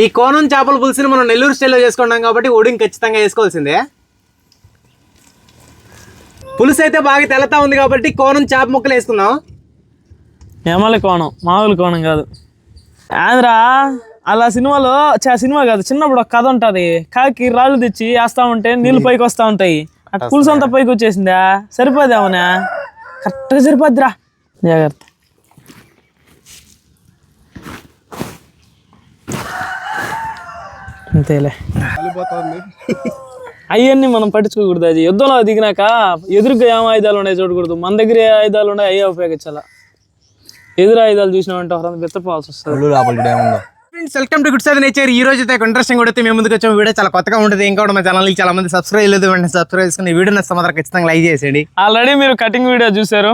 ఈ కోనం చేపల పులుసుని మనం నెల్లూరు స్టైల్లో చేసుకున్నాం కాబట్టి ఒడిని ఖచ్చితంగా వేసుకోవాల్సిందే. పులుసు అయితే బాగా తెల్లతా ఉంది కాబట్టి కోనం చేప ముక్కలు వేసుకుందాం. నెమలి కోణం? మామూలు కోణం కాదు. ఆంధ్రా అలా సినిమాలో చా సినిమా కాదు చిన్నప్పుడు ఒక కథ ఉంటుంది. కాకి రాళ్ళు తెచ్చి వేస్తా ఉంటే నీళ్ళు పైకి వస్తూ ఉంటాయి. పులుసు అంతా పైకి వచ్చేసిందా? సరిపోదేమన్నా కరెక్ట్గా సరిపోద్దిరా. జాగ్రత్త. అంతేలే. అవన్నీ మనం పట్టించుకోకూడదు అది యుద్ధంలో దిగినాక ఎదురుగా ఏం ఆయుధాలు ఉన్నాయి చూడకూడదు. మన దగ్గర ఏ ఆయుధాలు ఉన్నాయి అయ్యే ఉపయోగించాలా? ఎదురు ఆయుధాలు చూసినామంటే ఒకరంత బెత్తపోవాల్సి వస్తుంది. Friends welcome to good side nature ఈ రోజు అయితే ఇంట్రెస్టింగ్ కూడా అయితే మేము ముందుకు వచ్చాము. వీడియో చాలా కొత్తగా ఉంటుంది. ఇంకా కూడా మా ఛానల్ చాలా మంది సబ్స్క్రైబ్ లేదు వెంటనే సబ్స్క్రైబ్ చేసుకుని వీడియో నచ్చ మాత్రం ఖచ్చితంగా లైక్ చేసేయండి. ఆల్రెడీ మీరు కటింగ్ వీడియో చూసారు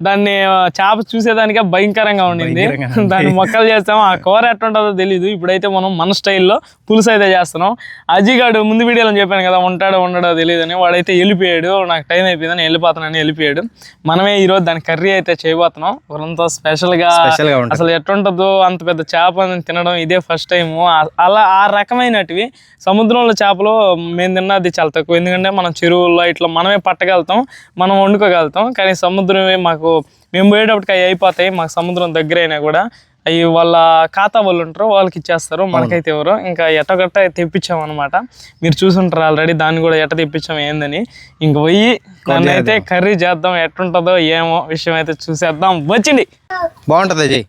దాన్ని చేప చూసేదానికే భయంకరంగా ఉండింది. దాన్ని మొక్కలు చేస్తాం ఆ కూర ఎట్టుంటుందో తెలియదు ఇప్పుడైతే మనం మన స్టైల్లో పులుసు అయితే చేస్తున్నాం. అజిగాడు ముందు వీడియోలో చెప్పాను కదా ఉంటాడో ఉండడో తెలియదని వాడైతే వెళ్ళిపోయాడు. నాకు టైం అయిపోయిందని వెళ్ళిపోతానని వెళ్ళిపోయాడు. మనమే ఈరోజు దాని కర్రీ అయితే చేయబోతున్నాం. ఊరంతా స్పెషల్గా ఉంటుంది. అసలు ఎట్టుంటుందో అంత పెద్ద చేప తినడం ఇదే ఫస్ట్ టైం అలా ఆ రకమైనటివి సముద్రంలో చేపలు మేము తిన్నది చాలా తక్కువ. ఎందుకంటే మనం చెరువుల్లో ఇట్లా మనమే పట్టగలుగుతాం మనం వండుకోగలుగుతాం. కానీ సముద్రమే మాకు మేము పోయేటప్పటికి అవి అయిపోతాయి మాకు సముద్రం దగ్గర అయినా కూడా. అవి వాళ్ళ ఖాతా వాళ్ళు ఉంటారు వాళ్ళకి ఇచ్చేస్తారు మనకైతే ఎవరు. ఇంకా ఎట్టగట్ట తెప్పించాం అనమాట మీరు చూసుంటారు ఆల్రెడీ దాన్ని కూడా ఎట్ట తెప్పించాం ఏందని. ఇంక పోయి దాన్ని అయితే కర్రీ చేద్దాం ఎట్టుంటుందో ఏమో విషయం అయితే చూసేద్దాం. వచ్చింది. బాగుంటుంది అజయ్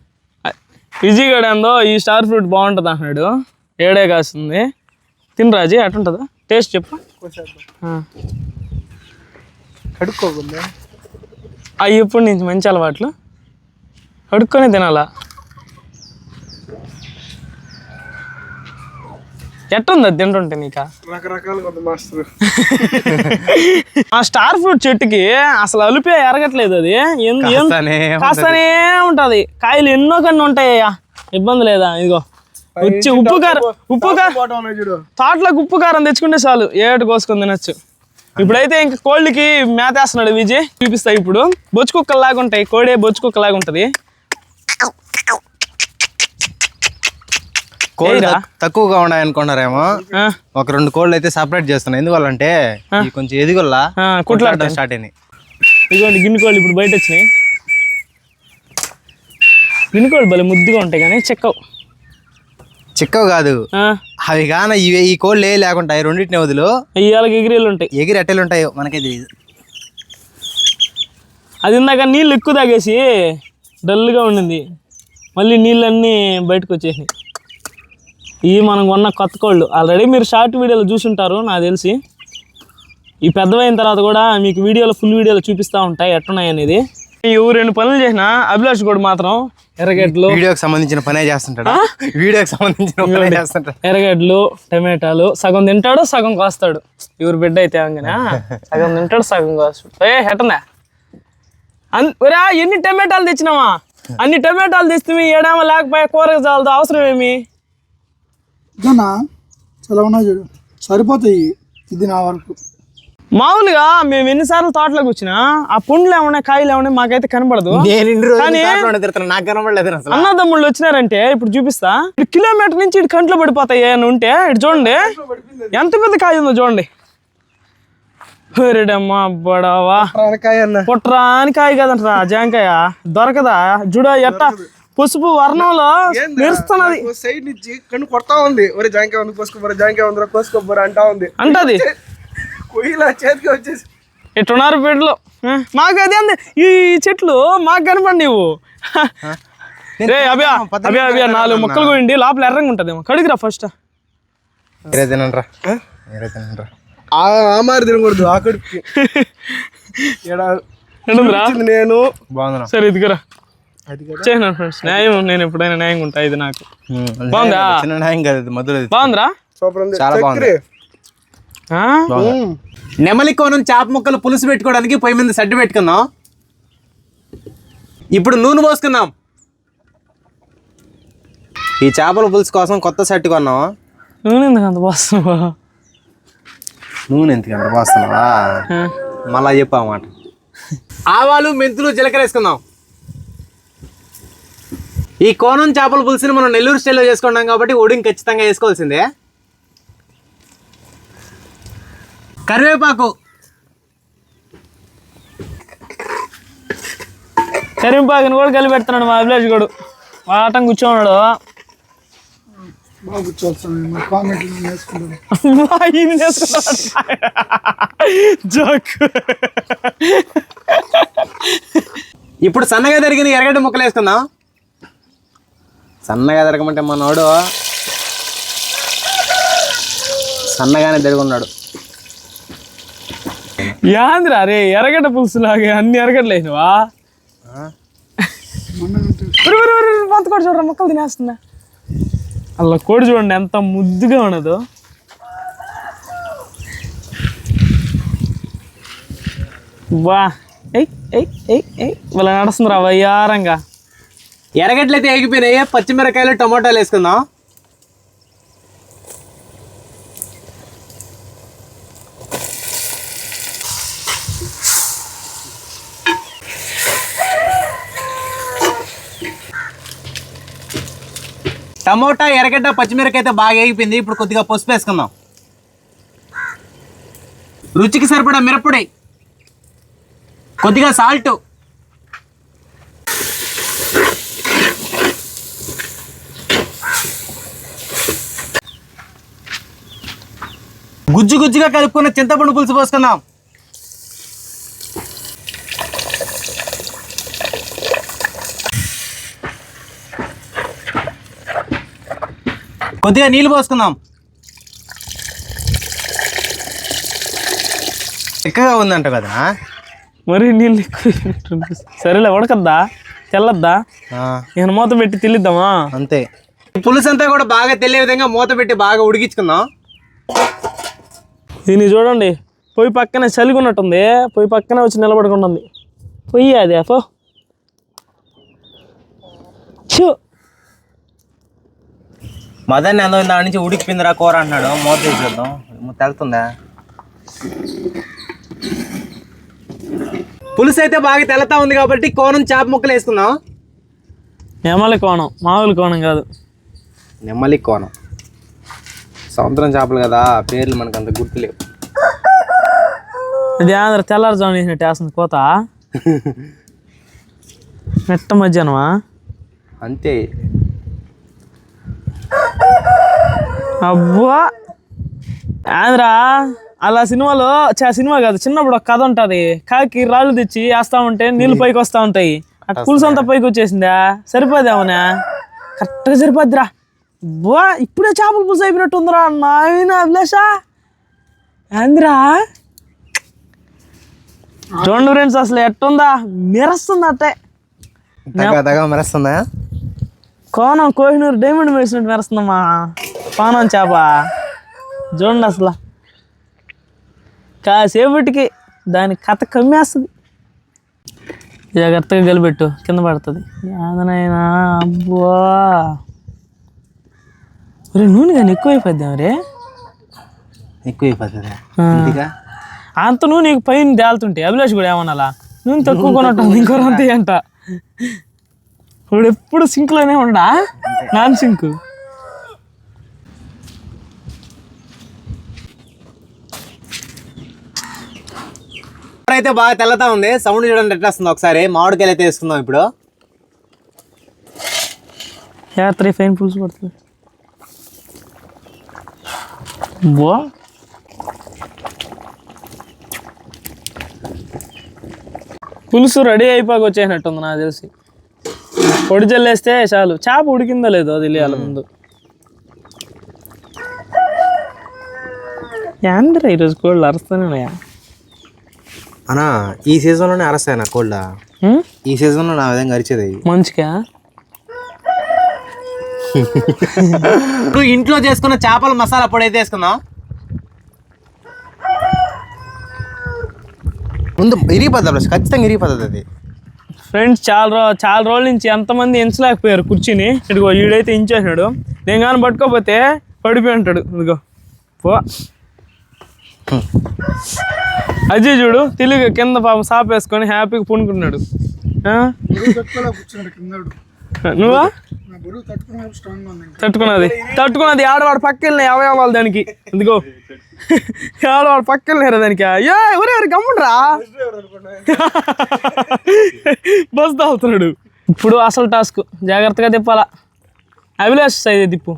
విజయగడ ఏందో ఈ స్టార్ ఫ్రూట్ బాగుంటుంది అంటున్నాడు. ఏడే కాస్తుంది. తినరాజీ అటుంటుందా టేస్ట్ చెప్పు. కడుక్కోకుండా అవి ఎప్పుడు నుంచి మంచి అలవాట్లు? కడుక్కొని తినాలా? ఎట్టుంది అది తింటుంటే నీకా? రకరకాలుగా ఉంది మాస్టర్. ఆ స్టార్ ఫ్రూట్ చెట్టుకి అసలు అలిపే ఎరగట్లేదు అది. కాస్తానే ఉంటది. కాయలు ఎన్నో కన్నా ఉంటాయ్యా ఇబ్బంది లేదా? ఇదిగో. వచ్చి ఉప్పు కారం ఉప్పు కారం తోటలోకి ఉప్పు కారం తెచ్చుకుంటే చాలు. ఏడు కోసుకొని తినొచ్చు. ఇప్పుడైతే ఇంక కోళ్ళకి మేతేస్తున్నాడు విజయ్. చూపిస్తా ఇప్పుడు. బొచ్చు కుక్కలాగా ఉంటాయి. కోడే బొచ్చు కుక్కలాగా ఉంటది. కోళ్ళు తక్కువగా ఉన్నాయి అనుకున్నారేమో ఒక రెండు కోళ్ళు అయితే సపరేట్ చేస్తున్నాయి. ఎందువల్లంటే కొంచెం ఎదిగొల్లా కుట్లాడటం స్టార్ట్ అయింది ఇదిగోండి గిన్నె కోళ్ళు ఇప్పుడు బయట వచ్చినాయి గిన్నె కోళ్ళు భలే ముద్దుగా ఉంటాయి కానీ చెక్కవు. చిక్కవు కాదు. అవి కాన ఇవి ఈ కోళ్ళు ఏ లేకుండా ఈ రెండింటిని వదులు. ఇవాళకి ఎగిరేళ్ళు ఉంటాయి. ఎగిరి ఎట్టెలు ఉంటాయో మనకే తెలియదు అది ఇందాక నీళ్ళు ఎక్కువ తాగేసి డల్గా ఉండింది. మళ్ళీ నీళ్ళన్నీ బయటకు వచ్చేసినాయి. ఇవి మనం కొన్న కొత్త కోళ్ళు. ఆల్రెడీ మీరు షార్ట్ వీడియోలో చూసుంటారు నాకు తెలిసి. ఈ పెద్దవైన తర్వాత కూడా మీకు వీడియోలో ఫుల్ వీడియోలో చూపిస్తూ ఉంటాయి ఎట్టున్నాయి అనేది. ఇవి రెండు పనులు చేసిన అభిలాష్ కూడా మాత్రం ఎర్రగడ్డలు వీడియోకి సంబంధించిన పనే చేస్తుంటాడు? వీడియోకి సంబంధించిన పనే చేస్తుంటాడు? ఎర్రగడ్డలు టమాటాలు సగం తింటాడు సగం కోస్తాడు. ఎవరు బిడ్డ అయితే అంగనా సగం తింటాడు సగం కోస్తాడు. ఏ హెటనా? ఒరా ఎన్ని టమాటాలు తెచ్చినావా? అన్ని టమాటాలు తెస్తే ఏడామ లేకపోయా కూరకు చాలదు? అవసరం ఏమి? చాలా ఉన్నాయి చూడు. సరిపోతాయి. ఇది నా వరకు. మామూలుగా మేము ఎన్నిసార్లు తోటలోకి వచ్చినా ఆ పండ్లు ఏమన్నా కాయలు ఏమన్నా మాకైతే కనపడదు నేను ఇన్ని రోజులు కానీ- తోటలోనే తిరుగుతున్నా నాకు కనబడలేదు అసలు. అన్నదమ్ముళ్ళు వచ్చినారంటే ఇప్పుడు చూపిస్తా. ఇటు కిలోమీటర్ నుంచి ఇటు కంట్లో పడిపోతాయి ఏమైనా ఉంటే ఇటు చూడండి. ఎంత పెద్ద కాయ ఉందో చూడండి. బడవా పుట్రాని కాయ కదంటరా జాంకాయ. దొరకదా? జుడ ఎట్ట? పసుపు వర్ణంలో మెరుస్తున్నది. సైడ్ నుంచి కన్ను కొడతా ఉంది. ఒరే జాంకాయ ఉంది కోసుకోబోరా జాంకాయ ఉందిరా కోసుకోబోరా అంటా ఉంది. అంటది. కొయ్యిలా చేతికి వచ్చేసి. ఎట్టున్నారు బిడ్డలు ఆ, మాకు అదే అంది ఈ చెట్లు మాకు కనపడి నీవు. రే అభ్యా అభ్యా అభ్యా నాలుగు మొక్కలు కోయండి లోపల ఎర్రంగా ఉంటదేమో కడిగిరా ఫస్ట్ మీరే మీరే ఆ? మారి తినకూడదు ఆ కడుపుకి. నేను. బాగుంది సరే ఇదిగురా. అది కదా. చేయను ఫ్రెండ్స్ న్యాయం నేను ఎప్పుడైనా న్యాయంగా ఉంటా ఇది నాకు. బాగుందా? చిన్న న్యాయం కాదు ఇది మధుర బాగుందిరా? సూపర్ చాలా బాగుంది. నెమలి కోనం చేప ముక్కలు పులుసు పెట్టుకోవడానికి పొయ్యి మీద సడ్డు పెట్టుకుందాం. ఇప్పుడు నూనె పోసుకుందాం. ఈ చేపల పులుసు కోసం కొత్త సెట్ కొన్నాం. నూనె ఎందుకు అంత పోస్తున్నావా? నూనె ఎందుకంటే పోస్తున్నావా? మళ్ళా చెప్పు అన్నమాట ఆవాలు మెంతులు జీలకర్ర వేసుకుందాం. ఈ కోనం చేపల పులుసుని మనం నెల్లూరు స్టైల్లో చేసుకున్నాం కాబట్టి ఉడిని ఖచ్చితంగా వేసుకోవాల్సిందే. కరివేపాకు. కరింపాకుని కూడా కలిపి పెడుతున్నాడు మా అభిలాష్ గడు. కూర్చోన్నాడు మా వేసుకుంటాను జోక్ ఇప్పుడు సన్నగా తరిగిన ఎర్రగడ్డ ముక్కలు వేసుకుందాం. సన్నగా తరగమంటే మనోడు సన్నగానే తిరుగున్నాడు యాంద్రా రే ఎర్రగడ్డ పులుసు లాగే అన్ని ఎర్రగడ్డలేనివా పంత కూడా చూడరా మొక్కలు తినేస్తుందా అలా కోడి చూడండి ఎంత ముద్దుగా ఉన్నదో. వా ఎయ్ ఎయ్ ఎయ్ ఎయ్ ఇలా నడుస్తుందిరా వయ్యారంగా. ఎర్రగడ్డలు అయితే ఎగిపోయినాయి పచ్చిమిరకాయలు టమోటాలు వేసుకుందాం. టమోటా ఎర్రగడ్డ పచ్చిమిరకాయ అయితే బాగా ఎగిపోయింది ఇప్పుడు కొద్దిగా పసుపు వేసుకుందాం. రుచికి సరిపడా మిరప్పొడి. కొద్దిగా సాల్ట్. గుజ్జు గుజ్జుగా కలుపుకున్న చింతపండు పులుసు పోసుకుందాం. కొద్దిగా నీళ్ళు పోసుకుందాం. ఎక్కగా ఉందంట కదా. మరి నీళ్ళు ఎక్కువ. సరేలే ఉడకద్దా? తెల్లద్దా నేను మూత పెట్టి తిల్లిద్దామా? అంతే. పులుసు అంతా కూడా బాగా తెలియ విధంగా మూత పెట్టి బాగా ఉడికించుకుందాం. దీన్ని చూడండి. పొయ్యి పక్కనే చలిగున్నట్టుంది. పొయ్యి పక్కనే వచ్చి నిలబడుకుంటుంది. పొయ్యి అది అఫో చూ మదన్ ఎంతో దాని నుంచి ఉడికిపోయిందిరా కూర అంటున్నాడు. మూత తీసేద్దాం. తెలుతుందా? పులుసు అయితే బాగా తెల్లతా ఉంది కాబట్టి కోనం చేప ముక్కలు వేసుకుందాం. నెమలి కోణం. మామూలు కోణం కాదు. నెమ్మలి కోనం సముద్రం చేపలు కదా పేర్లు మనకు అంత గుర్తులేవు ఇది ఆంధ్ర తెల్లారుజాము వేసినట్టు వేస్తుంది కోత. మెట్ట మధ్యాహ్నమా? అంతే. అబ్బా ఆంధ్ర అలా సినిమాలో చా సినిమా కాదు చిన్నప్పుడు ఒక కథ ఉంటుంది. కాకి రాళ్ళు తెచ్చి వేస్తా ఉంటే నీళ్ళు పైకి వస్తూ ఉంటాయి. అటు పులుసు అంతా పైకి వచ్చేసిందా? సరిపోదేమన్నా కరెక్ట్గా సరిపోద్దిరా. బా ఇప్పుడే చేపల పులుసు అయిపోయినట్టు ఉందిరా నాయన అభిలాషా. ఆంధ్రా. చూడండి ఫ్రెండ్స్ అసలు ఎట్టుందా? మెరుస్తుంది అట్టే. మెరుస్తుందా? కోనం కోహినూరు డైమండ్ మెరిసినట్టు మెరుస్తుందమ్మా. కోనం చేప. చూడండి అసలు. కాసేపటికి దాని కథ కమ్మేస్తుంది. జాగ్రత్తగా గలిపెట్టు. కింద పడుతుంది. యాదనైనా అబ్బా. ఒరే నూనె కానీ ఎక్కువ అయిపోద్దాం రే ఎక్కువ అయిపోతుంది ఆ. ఇంటిగా అంత నూనె పైన తేలుతుంటే అభిలాష్ కూడా ఏమనాలా? నూనె తక్కువ కొనట్టు ఇంకో అంతే అంట. ఇప్పుడు ఎప్పుడు సింక్లోనే ఉండా నాన్ సింక్. అయితే బాగా తెల్లతా ఉంది. సౌండ్ చూడండి ఎట్లా వస్తుంది ఒకసారి. మామిడికాయలు అయితే వేసుకుందాం ఇప్పుడు. యాత్ర ఫైన్ పులుసు పడుతుంది? బో. పులుసు రెడీ అయిపోక వచ్చేసినట్టుంది నాకు తెలిసి. పొడి జల్లేస్తే చాలు. చేప ఉడికిందో లేదో తెలియాలి ముందు. యాంద్రా ఈరోజు కోళ్ళు అరుస్తూనే ఉన్నాయా అన్నా ఈ సీజన్లోనే అరస్తాయి నా కోళ్ళ? ఈ సీజన్లో నా విధంగా అరిచేది. మంచిగా ఇప్పుడు ఇంట్లో చేసుకున్న చేపల మసాలా పొడి అయితే వేసుకుందాం. ముందు ఇరిగిపోద్ది బ్రష్ ఖచ్చితంగా ఇరిగిపోతుంది అది. ఫ్రెండ్స్ చాలా రో చాలా రోజుల నుంచి ఎంతమంది ఎంచలేకపోయారు కుర్చీని. ఇదిగో వీడైతే ఇంచేసినాడు. నేను కానీ పట్టుకోకపోతే పడిపోయి ఉంటాడు. ఇదిగో పో. అజయ్ చూడు తెలుగు కింద పాపం సాప్ వేసుకొని హ్యాపీగా పూనుకున్నాడు కింద నువ్వా? తట్టుకున్నది. తట్టుకున్నది ఆడవాడు పక్క వెళ్ళినాయి అవయవాలు దానికి. ఇదిగో. ఆడవాడు పక్క వెళ్ళినారు దానికి. అయ్యో ఎవరు ఎవరు గమ్ముండ్రా. బస్ తాగుతున్నాడు ఇప్పుడు అసలు టాస్క్. జాగ్రత్తగా తిప్పాలా. అభిలాష్ సైడ్ తిప్పు.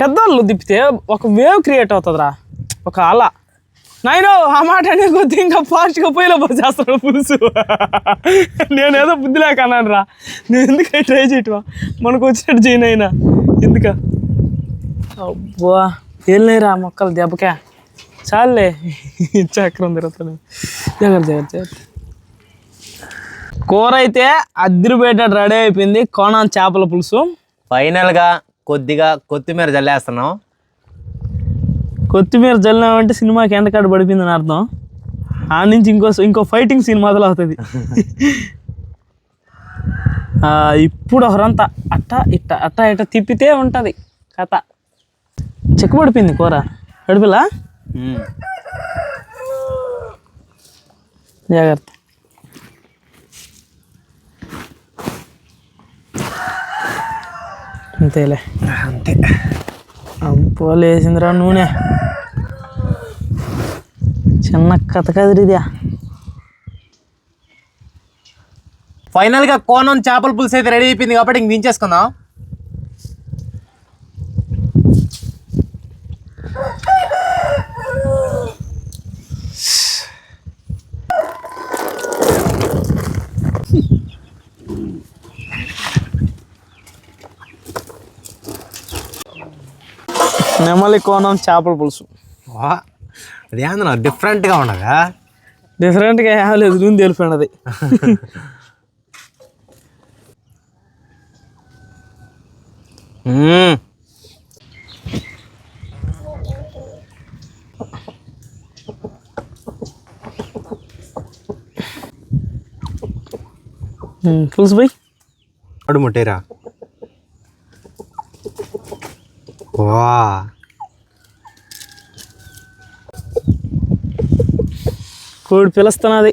పెద్దోళ్ళు తిప్పితే ఒక వేవ్ క్రియేట్ అవుతుందిరా. ఒక అల. నాయనో ఆ మాట అనే కొద్ది ఇంకా ఫాస్ట్గా పోయిలో పోసేస్తాడు పులుసు. నేనేదో బుద్ధి లేక అన్నాను రా నేను ఎందుకు ట్రై చేయటవా మనకు వచ్చినట్టు చేయను అయినా. ఎందుక? అబ్బా వెళ్ళినాయిరా మొక్కలు దెబ్బకే. చాలే చక్రం తిరుగుతాను జాగ్రత్త జాగ్రత్త కూర అయితే అద్దరిపోయేటట్టు రెడీ అయిపోయింది. కోణం చేపల పులుసు. ఫైనల్గా కొద్దిగా కొత్తిమీర జల్లేస్తున్నాం కొత్తిమీర జల్లినామంటే సినిమాకి ఎండకాడు పడిపోయిందని అర్థం. ఆ నుంచి ఇంకో ఇంకో ఫైటింగ్ సీన్ మొదలవుతుంది ఇప్పుడు ఒకరంతా అట్ట ఇట్ట అట్ట ఇట్ట తిప్పితే ఉంటుంది కథ. చెక్కబడిపోయింది కూర. గడిపిలా జాగ్రత్త. అంతేలే. అంతే. అబ్బో లేచిందిరా నూనె. చిన్న కథ కదిరిదా ఫైనల్గా కోనం చేపల పులుసు అయితే రెడీ అయిపోయింది కాబట్టి ఇంక దించేసుకుందాం. నెమలి కోణం చేపల పులుసు. వా అది ఏందన్నా డిఫరెంట్గా ఉండగా డిఫరెంట్గా ఏం లేదు నూనె మ్మ్. పులుసు పోయి. అడు ముట్టేరా. వా. కోడి పిలుస్తున్నది.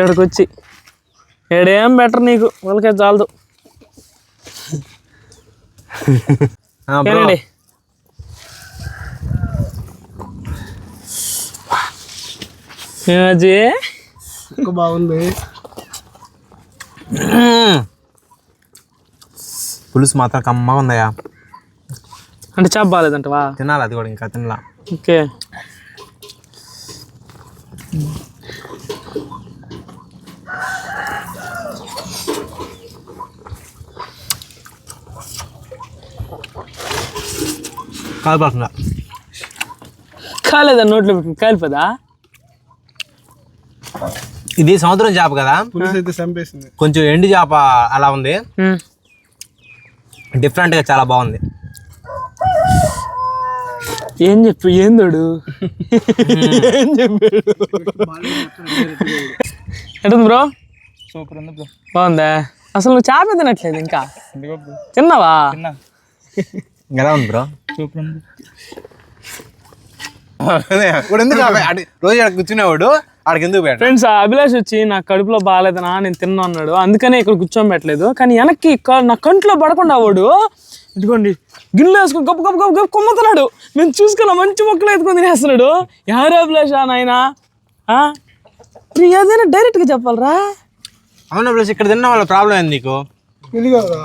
ఏడకొచ్చి ఏడేం బెటర్ నీకు? వాళ్ళకే చాలదు. ఏనండి బాగుంది. పులుసు మాత్రం కమ్మగా ఉందయ్యా. అంటే చేప బాగాలేదంటవా? తినాలి అది కూడా ఇంకా తినలా. ఓకే. కాలిపోతుందా కాలేదా? నోట్లో పెట్టుకుని కాలిపోదా? ఇది సముద్రం చేప కదా? పులుసు అయితే చంపేసింది. కొంచెం ఎండు చేప అలా ఉంది. డిఫరెంట్గా చాలా బాగుంది. ఏం చెప్పు? ఏం తోడు? ఏం చెప్పాడు? ఎటుంది బ్రో? సూపర్ ఉంది బ్రో. బాగుందా? అసలు నువ్వు చేప తినట్లేదు ఇంకా? తిన్నావా? ఎలా ఉంది బ్రో? సూపర్ ఇప్పుడు ఎందుకు రోజు ఆడ కూర్చునేవాడు ఆడికి ఎందుకు ఫ్రెండ్స్ అభిలాష్ వచ్చి నా కడుపులో బాగాలేదనా నేను తిన్నా అన్నాడు. అందుకనే ఇక్కడ కూర్చోబెట్టలేదు కానీ వెనక్కి నా కంట్లో పడకుండా వాడు ఇదిగోండి గిన్నెలు వేసుకొని గొప్ప గొప్ప గొప్ప గొప్ప కొమ్ముతున్నాడు. మేము చూసుకున్న మంచి మొక్కలు ఎత్తుకొని తినేస్తున్నాడు. ఎవరు అభిలాష్ నాయన? ఏదైనా డైరెక్ట్గా చెప్పాలరా? అవును ప్లస్ ఇక్కడ తిన్న వాళ్ళ ప్రాబ్లం ఏంది నీకు? ఇది కదా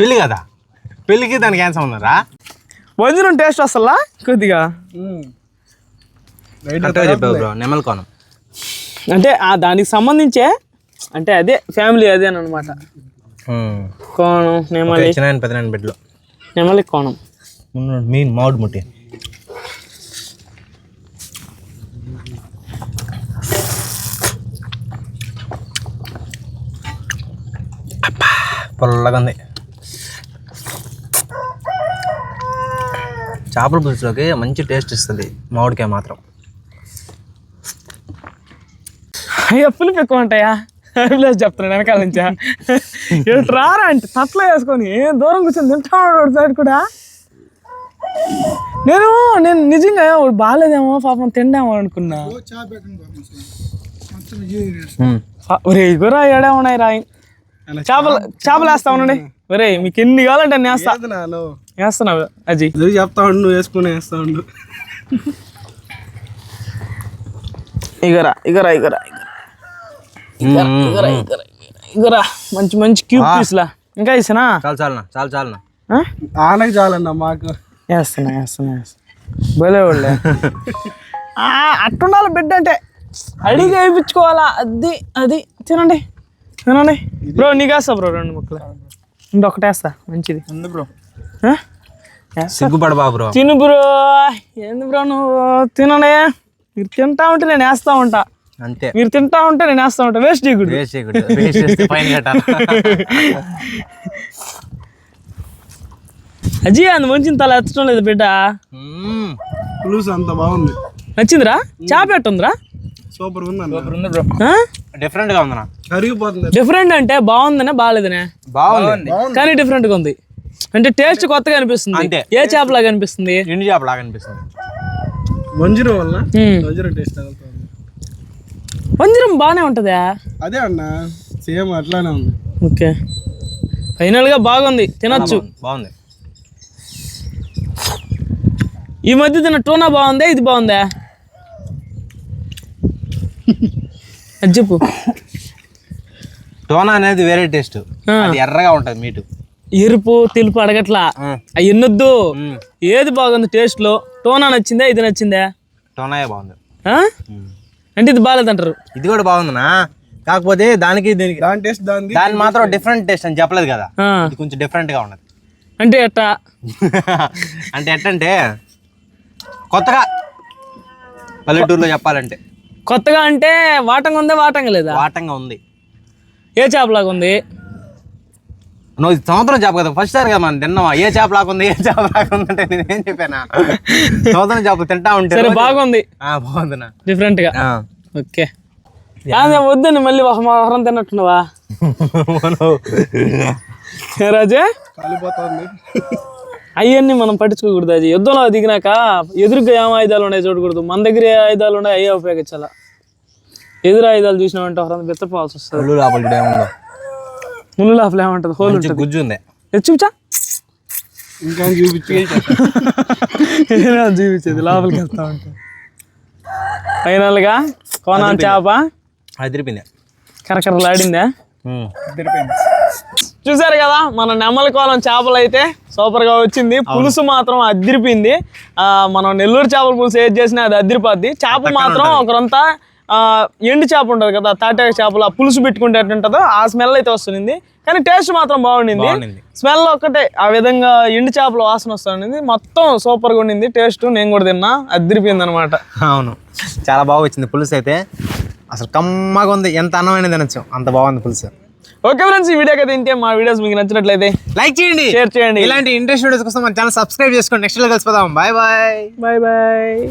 పెళ్ళి కదా? పెళ్ళికి దానికి ఏం సంబంధం రా? వంజనం టేస్ట్ వస్తలా కొద్దిగా. కరెక్ట్గా చెప్పావు బ్రో నెమల్ కోణం. అంటే ఆ దానికి సంబంధించే అంటే అదే ఫ్యామిలీ అదే అనమాట కోణం నెమలి. చిన్న పెద్ద నాయన బిడ్డలో. నెమలి కోణం. మీన్ మామిడి ముట్టి. పుల్లగా ఉంది. చేపల పులుసులోకి మంచి టేస్ట్ ఇస్తుంది. మామిడికాయ మాత్రం. అయ్యో పులుపు ఎక్కువ ఉంటాయా? అభిలాష్ చెప్తున్నాడు వెనకాల నుంచా? ఇటు రారా అంటే తట్లో వేసుకొని దూరం కూర్చొని తింటాడు సైడ్ కూడా. నేను నేను నిజంగా బాగాలేదేమో పాపం తిండామో అనుకున్నా. ఒరే ఇగురా ఏడా ఉన్నాయి రాయి? చేపలు చేపలు వేస్తా ఉండండి? ఒరే మీకు ఎన్ని కావాలంటే నాలో? వేస్తున్నావు ఎదురు చెప్తా ఉండు నువ్వు వేసుకుని వేస్తా ఉండు. ఇగరా ఇగరా ఇగరా ఇగరా. ఇగరా ఇగరా మంచి మంచి క్యూబ్ పీస్లా ఇంకా ఇస్తానా చాలు చాలునా చాలు చాలునా? ఆనకు చాలన్న మాకు. వేస్తున్నా వేస్తున్నా భలే వాళ్ళే అట్టుండాలి బిడ్డ అంటే. అడిగి వేయించుకోవాలా? అది అది. తినండి తినండి. బ్రో నీకు వేస్తా బ్రో రెండు ముక్కలు. ఇంకొకటి వేస్తా మంచిది. ఉంది బ్రో. సిగ్గుపడ బాబు బ్రో. తిను బ్రో. ఏంది బ్రో నువ్వు? తినండి మీరు తింటా ఉంటే నేను వేస్తా ఉంటా. అంతే. మీరు తింటా ఉంటే నేను వేస్తా ఉంటా. వేస్ట్ చేయకూడదు. వేస్ట్ చేయకూడదు. వేస్ట్ చేస్తే ఫైన్ కట్టాలి అజీ అంత మంచి తల ఎత్తడం లేదు బిడ్డ. పులుసు అంత బాగుంది. నచ్చిందిరా? చేప ఎట్టుందిరా? సూపర్ ఉంది బ్రో? డిఫరెంట్గా ఉందనా కరిగిపోతుంది. డిఫరెంట్ అంటే బాగుందనే బాగాలేదనే. బాగుంది. కానీ డిఫరెంట్గా ఉంది. అంటే టేస్ట్ కొత్తగా అనిపిస్తుంది. అంతే. ఏ చేపలాగా అనిపిస్తుంది? ఎండు చేప లాగా అనిపిస్తుంది. వంజరం వల్ల హ్మ్. వంజరం టేస్ట్ వంజరం బాగానే ఉంటుందా? అదే అన్న సేమ్ అట్లానే ఉంది. ఓకే. ఫైనల్గా బాగుంది. తినొచ్చు. బాగుంది. ఈ మధ్య తిన్న టూనా బాగుందా? ఇది బాగుందా? అది చెప్పు. టోనా అనేది వేరే టేస్ట్. ఆ. అది ఎర్రగా ఉంటది మీటు. ఎరుపు తెలుపు అడగట్లా. అవి ఎన్నొద్దు. ఏది బాగుంది టేస్ట్లో? టోనా నచ్చిందా ఇది నచ్చిందా? టోనాయే బాగుంది. ఆ? అంటే ఇది బాగాలేదంటారు. ఇది కూడా బాగుందనా కాకపోతే దానికి దీనికి దాని టేస్ట్ దాని దాని మాత్రం డిఫరెంట్ టేస్ట్ అని చెప్పలేదు కదా. ఇది కొంచెం డిఫరెంట్గా ఉన్నది. అంటే ఎట్టా? అంటే ఎట్టంటే కొత్తగా పల్లెటూరులో చెప్పాలంటే. కొత్తగా అంటే వాటంగా ఉందా వాటంగా లేదా? వాటంగా ఉంది. ఏ చేపలాగా ఉంది? నువ్వు సంవత్సరం చేప కదా ఫస్ట్ సార్ కదా మనం తిన్నావా? ఏ చేప లాకుంది ఏ చేప లాకుంది అంటే నేనేం చెప్పానా? సంవత్సరం చేప తింటా ఉంటే సరే బాగుంది. ఆ, బాగుందినా డిఫరెంట్గా. ఆ. ఓకే. వద్దని మళ్ళీ ఒక వారం తిన్నట్టున్నావా? ఏ రాజే? కాలిపోతుంది. అవన్నీ మనం పట్టించుకోకూడదు అది యుద్ధంలో దిగినాక ఎదురుగా ఏం ఆయుధాలు ఉన్నాయి చూడకూడదు. మన దగ్గర ఏ ఆయుధాలు ఉన్నాయి అయ్యే ఉపయోగించాలా? ఎదురు ఆయుధాలు చూసినామంటే ఒకరంత బెత్తపోవాల్సి వస్తుంది. ముళ్ళు లోపల ఏమంటది? హోల్ ఉంటుంది. గుజ్జు ఉంది. చూచా ఇంకా చూపించి జీవించేది లోపలికి వెళ్తా ఉంటాం. ఫైనల్గా కోనాన్ చేప. అదిరిపింది కరకరలాడిందా. చూసారు కదా మన నెమ్మల కోలం చేపలు అయితే సూపర్గా వచ్చింది పులుసు మాత్రం అదిరిపోయింది. ఆ, మనం నెల్లూరు చేపల పులుసు ఏది చేసినా అది అదిరిపోద్ది. చేప మాత్రం ఒకరంతా ఎండు చేప ఉంటుంది కదా తాటాక చేపలు ఆ పులుసు పెట్టుకుంటే ఉంటుందో ఆ స్మెల్ అయితే వస్తుంది కానీ టేస్ట్ మాత్రం బాగుండింది. బాగుండింది. స్మెల్ ఒక్కటే ఆ విధంగా ఎండు చేపల వాసన వస్తుంది మొత్తం సూపర్గా ఉండింది టేస్ట్ నేను కూడా తిన్నా అదిరిపోయింది అనమాట అవును. చాలా బాగా వచ్చింది పులుసు అయితే. అసలు కమ్మగా ఉంది ఎంత అన్నమైన తినచ్చు. అంత బాగుంది పులుసు. ఓకే ఫ్రెండ్స్ ఈ వీడియో కదా ఇంతే. మా వీడియోస్ మీకు నచ్చినట్లయితే లైక్ చేయండి. షేర్ చేయండి. ఇలాంటి ఇంట్రెస్ట్ వీడియోస్ కోసం మన ఛానల్ సబ్స్క్రైబ్ చేసుకోండి. నెక్స్ట్లో కలిసిపోదాం. Bye bye bye bye